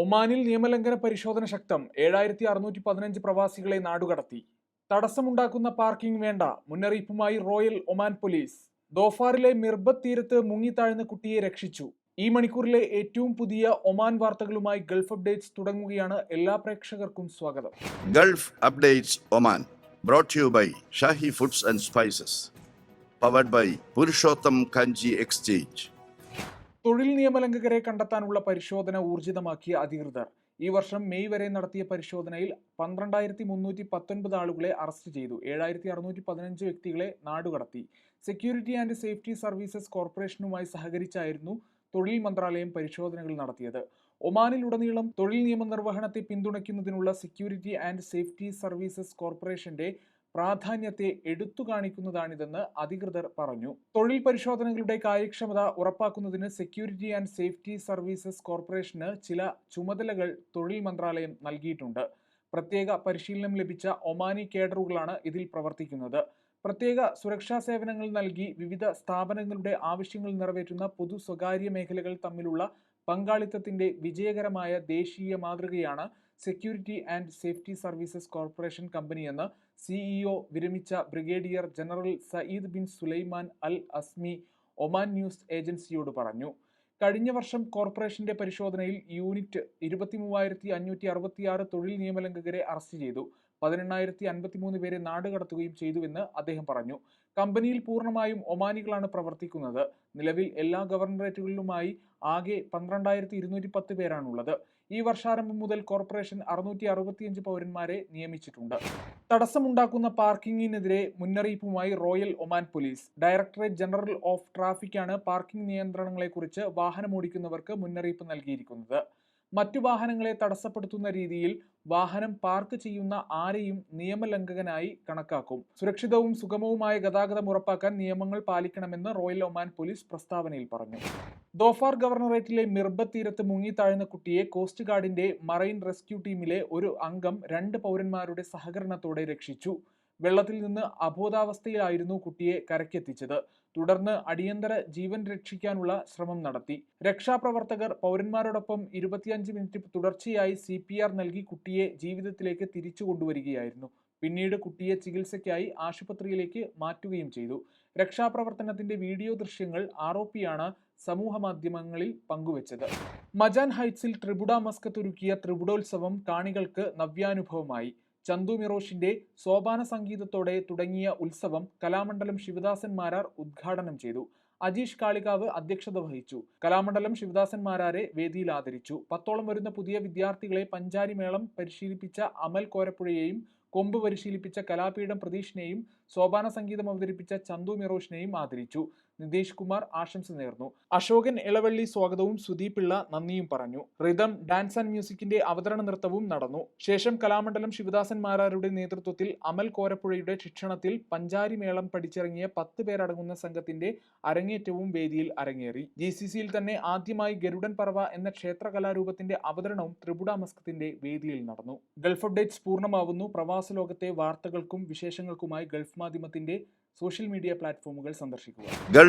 ഒമാനിൽ നിയമലംഘന പരിശോധന ശക്തം. ഏഴായിരത്തി അറുന്നൂറ്റി പതിനഞ്ച് പ്രവാസികളെ നാടുകടത്തി. തടസ്സമുണ്ടാക്കുന്ന പാർക്കിംഗ് വേണ്ട. മുന്നറിയിപ്പുമായി റോയൽ ഒമാൻ പോലീസ്. ദോഫാറിലെ മിർബത്ത് തീരത്ത് മുങ്ങിത്താഴ്ന്ന കുട്ടിയെ രക്ഷിച്ചു. ഈ മണിക്കൂറിലെ ഏറ്റവും പുതിയ ഒമാൻ വാർത്തകളുമായി ഗൾഫ് അപ്ഡേറ്റ്സ് തുടങ്ങുകയാണ് എല്ലാ പ്രേക്ഷകർക്കും സ്വാഗതം. Gulf updates Oman brought you by Shahi foods and spices powered by Purushottam Kanji exchange. തൊഴിൽ നിയമലംഘകരെ കണ്ടെത്താനുള്ള പരിശോധന ഊർജിതമാക്കിയ അധികൃതർ. ഈ വർഷം മെയ് വരെ നടത്തിയ പരിശോധനയിൽ പന്ത്രണ്ടായിരത്തി മുന്നൂറ്റി പത്തൊൻപത് ആളുകളെ അറസ്റ്റ് ചെയ്തു. ഏഴായിരത്തി അറുന്നൂറ്റി പതിനഞ്ച് വ്യക്തികളെ നാടുകടത്തി സെക്യൂരിറ്റി ആൻഡ് സേഫ്റ്റി സർവീസസ് കോർപ്പറേഷനുമായി സഹകരിച്ചായിരുന്നു തൊഴിൽ മന്ത്രാലയം പരിശോധനകൾ നടത്തിയത്. ഒമാനിലുടനീളം തൊഴിൽ നിയമ നിർവഹണത്തെ പിന്തുണയ്ക്കുന്നതിനുള്ള സെക്യൂരിറ്റി ആൻഡ് സേഫ്റ്റി സർവീസസ് കോർപ്പറേഷന്റെ പ്രാധാന്യത്തെ എടുത്തു കാണിക്കുന്നതാണിതെന്ന് അധികൃതർ പറഞ്ഞു. തൊഴിൽ പരിശോധനകളുടെ കാര്യക്ഷമത ഉറപ്പാക്കുന്നതിന് സെക്യൂരിറ്റി ആൻഡ് സേഫ്റ്റി സർവീസസ് കോർപ്പറേഷന് ചില ചുമതലകൾ തൊഴിൽ മന്ത്രാലയം നൽകിയിട്ടുണ്ട്. പ്രത്യേക പരിശീലനം ലഭിച്ച ഒമാനി കേഡറുകളാണ് ഇതിൽ പ്രവർത്തിക്കുന്നത്. പ്രത്യേക സുരക്ഷാ സേവനങ്ങൾ നൽകി വിവിധ സ്ഥാപനങ്ങളുടെ ആവശ്യങ്ങൾ നിറവേറ്റുന്ന പൊതു സ്വകാര്യ മേഖലകൾ തമ്മിലുള്ള പങ്കാളിത്തത്തിന്റെ വിജയകരമായ ദേശീയ മാതൃകയാണ് security and safety services corporation കമ്പനിയെന്ന് CEO വിരമിച്ച brigadier general Saeed bin Sulaiman Al Asmi Oman news ഏജൻസിയോട് പറഞ്ഞു. കഴിഞ്ഞ വർഷം കോർപ്പറേഷന്റെ പരിശോധനയിൽ യൂണിറ്റ് ഇരുപത്തി മൂവായിരത്തി അഞ്ഞൂറ്റി അറുപത്തിയാറ് തൊഴിൽ നിയമലംഘകരെ അറസ്റ്റ് ചെയ്തു. പതിനെണ്ണായിരത്തി അൻപത്തിമൂന്ന് പേരെ നാടുകടത്തുകയും ചെയ്തുവെന്ന് അദ്ദേഹം പറഞ്ഞു. കമ്പനിയിൽ പൂർണമായും ഒമാനികളാണ് പ്രവർത്തിക്കുന്നത്. നിലവിൽ എല്ലാ ഗവർണറേറ്റുകളിലുമായി ആകെ പന്ത്രണ്ടായിരത്തി ഇരുന്നൂറ്റി പത്ത് പേരാണുള്ളത്. ഈ വർഷാരംഭം മുതൽ കോർപ്പറേഷൻ അറുന്നൂറ്റി അറുപത്തിയഞ്ച് പൗരന്മാരെ നിയമിച്ചിട്ടുണ്ട്. തടസ്സമുണ്ടാക്കുന്ന പാർക്കിങ്ങിനെതിരെ മുന്നറിയിപ്പുമായി Royal Oman Police. Directorate general of ട്രാഫിക്കാണ് parking നിയന്ത്രണങ്ങളെക്കുറിച്ച് വാഹനമോടിക്കുന്നവർക്ക് മുന്നറിയിപ്പ് നൽകിയിരിക്കുന്നത്. മറ്റു വാഹനങ്ങളെ തടസ്സപ്പെടുത്തുന്ന രീതിയിൽ വാഹനം പാർക്ക് ചെയ്യുന്ന ആരെയും നിയമലംഘകനായി കണക്കാക്കും. സുരക്ഷിതവും സുഗമവുമായ ഗതാഗതം ഉറപ്പാക്കാൻ നിയമങ്ങൾ പാലിക്കണമെന്ന് റോയൽ ഒമാൻ പോലീസ് പ്രസ്താവനയിൽ പറഞ്ഞു. ദോഫാർ ഗവർണറേറ്റിലെ മിർബത്ത് തീരത്ത് മുങ്ങിത്താഴ്ന്ന കുട്ടിയെ കോസ്റ്റ് ഗാർഡിന്റെ മറൈൻ റെസ്ക്യൂ ടീമിലെ ഒരു അംഗം രണ്ട് പൗരന്മാരുടെ സഹകരണത്തോടെ രക്ഷിച്ചു. വെള്ളത്തിൽ നിന്ന് അബോധാവസ്ഥയിലായിരുന്നു കുട്ടിയെ കരക്കെത്തിച്ചത് തുടർന്ന് അടിയന്തര ജീവൻ രക്ഷിക്കാനുള്ള ശ്രമം നടത്തി. രക്ഷാപ്രവർത്തകർ പൗരന്മാരോടൊപ്പം ഇരുപത്തിയഞ്ച് മിനിറ്റ് തുടർച്ചയായി സി നൽകി കുട്ടിയെ ജീവിതത്തിലേക്ക് തിരിച്ചു കൊണ്ടുവരികയായിരുന്നു. പിന്നീട് കുട്ടിയെ ചികിത്സയ്ക്കായി ആശുപത്രിയിലേക്ക് മാറ്റുകയും ചെയ്തു. രക്ഷാപ്രവർത്തനത്തിന്റെ വീഡിയോ ദൃശ്യങ്ങൾ ആരോപിയാണ് സമൂഹ മാധ്യമങ്ങളിൽ പങ്കുവച്ചത്. മജാൻ ഹൈറ്റ്സിൽ ത്രിപുട മസ്കത്ത് ഒരുക്കിയ ത്രിപുടോത്സവം കാണികൾക്ക് നവ്യാനുഭവമായി. ചന്തു മിറോഷിന്റെ സോപാന സംഗീതത്തോടെ തുടങ്ങിയ ഉത്സവം കലാമണ്ഡലം ശിവദാസൻ മാരാർ ഉദ്ഘാടനം ചെയ്തു. അജീഷ് കാളികാവ് അധ്യക്ഷത വഹിച്ചു. കലാമണ്ഡലം ശിവദാസൻ മാരാരെ വേദിയിൽ ആദരിച്ചു. പത്തോളം വരുന്ന പുതിയ വിദ്യാർത്ഥികളെ പഞ്ചാരി മേളം പരിശീലിപ്പിച്ച അമൽ കോരപ്പുഴയെയും കൊമ്പ് പരിശീലിപ്പിച്ച കലാപീഠം പ്രതീഷിനെയും സോപാന സംഗീതം അവതരിപ്പിച്ച ചന്തു മിറോഷിനെയും ആദരിച്ചു. നിതീഷ് കുമാർ ആശംസ നേർന്നു. അശോകൻ ഇളവള്ളി സ്വാഗതവും സുദീപ് പിള്ള നന്ദിയും പറഞ്ഞു. റിതം ഡാൻസ് ആൻഡ് മ്യൂസിക്കിന്റെ അവതരണ നൃത്തവും നടന്നു. ശേഷം കലാമണ്ഡലം ശിവദാസൻ മാരാരുടെ നേതൃത്വത്തിൽ അമൽ കോരപ്പുഴയുടെ ശിക്ഷണത്തിൽ പഞ്ചാരി മേളം പഠിച്ചിറങ്ങിയ പത്ത് പേരടങ്ങുന്ന സംഘത്തിന്റെ അരങ്ങേറ്റവും വേദിയിൽ അരങ്ങേറി. ജി സി സിയിൽ തന്നെ ആദ്യമായി ഗരുഡൻ പറവ എന്ന ക്ഷേത്ര കലാരൂപത്തിന്റെ അവതരണവും ത്രിപുട മസ്കത്തിന്റെ വേദിയിൽ നടന്നു. ഗൾഫ് അപ്ഡേറ്റ്സ് പൂർണമാവുന്നു. പ്രവാസ ലോകത്തെ വാർത്തകൾക്കും വിശേഷങ്ങൾക്കുമായി ഗൾഫ് മാധ്യമത്തിന്റെ സോഷ്യൽ മീഡിയ പ്ലാറ്റ്ഫോമുകൾ സന്ദർശിക്കുക.